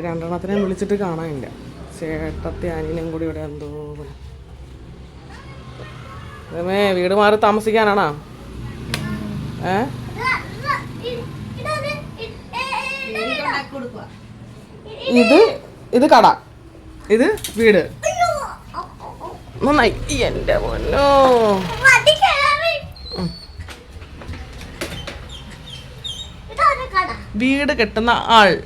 രണ്ടെണ്ണത്തിനെ വിളിച്ചിട്ട് കാണാനില്ല. ചേട്ടത്തെ അനിയനും കൂടി ഇവിടെ എന്തോ അതേമേ വീട് മാറി താമസിക്കാനാണോ? ഏ? ഇത് ഇത് കട. ഇത് വീട്. നന്നായി. എന്റെ പൊന്നോ. വീട് കെട്ടുന്ന ആൾ.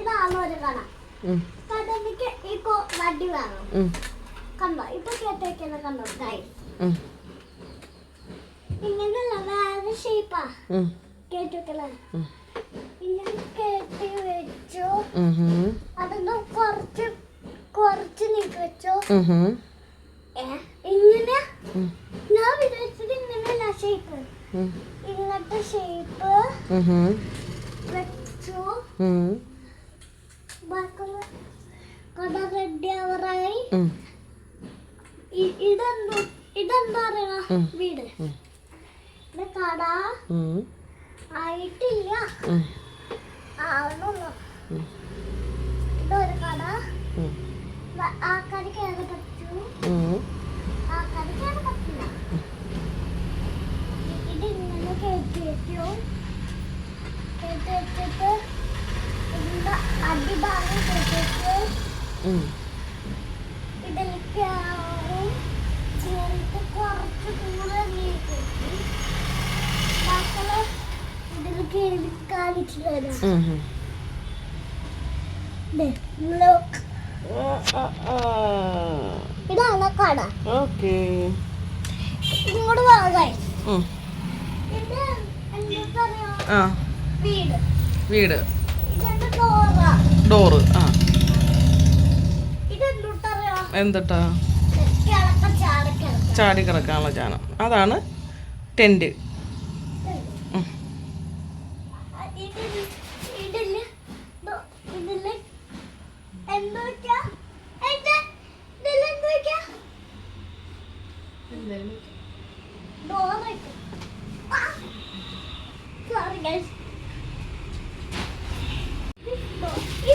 ഇതാണ് ഒരു കട ഉം, കടലിക്ക് ഇപ്പൊ വടി വേണം. കണ്ടോ? ഇപ്പൊ കേട്ടേക്കുന്ന കണ്ടോ? ഇങ്ങനെയുള്ള വേറെ ഷേപ്പാ കേട്ടിട്ടില്ല. ഇങ്ങനെ കേട്ടി വെച്ചു. അതൊന്ന് കുറച്ച് കുറച്ച് നീക്കി വെച്ചു. ഇങ്ങനെ? ഞാൻ വിചാരിച്ചത് ഇങ്ങനെയല്ല ഷേപ്പ് ഇങ്ങനത്തെ ഷേപ്പ് ഇതെന്തോ. വീട്? കട. ആയിട്ടില്ല. ആവണുള്ളൂ. ഇതൊരു കട. ആ കട കയറി പറ്റൂ. ആ കട കയറി പറ്റില്ല. ഇ- ഇത് ഇങ്ങനെ കയറ്റി വെച്ചു കയറ്റി വെച്ചിട്ട് ഇതാണ് കട. ഓക്കേ. ഇങ്ങോട്ട് എന്താ ആ. വീട്. വീട്. ഡോറ ആ. എന്തിട്ടാ? ചാട കിടക്കാനുള്ള ചാനം അതാണ് ടെന്റ്. ഇതിൽ ഇതിൽ ദോ- ഇതിൽ എന്താ വെച്ചാ ഇത് ഇതിൽ എന്താ വെച്ചാ ഡോർ വെക്കും സോറി ഗൈസ് ഈ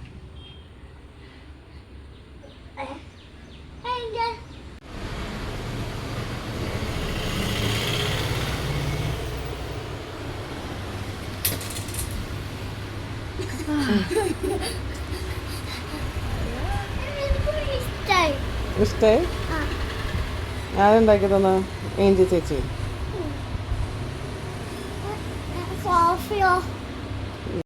ഇഷ്ടായി ഇഷ്ടേ? ആ. ഞാനുണ്ടാക്കി തന്ന? ഏഞ്ചി ചേച്ചി. സോഫിയോ.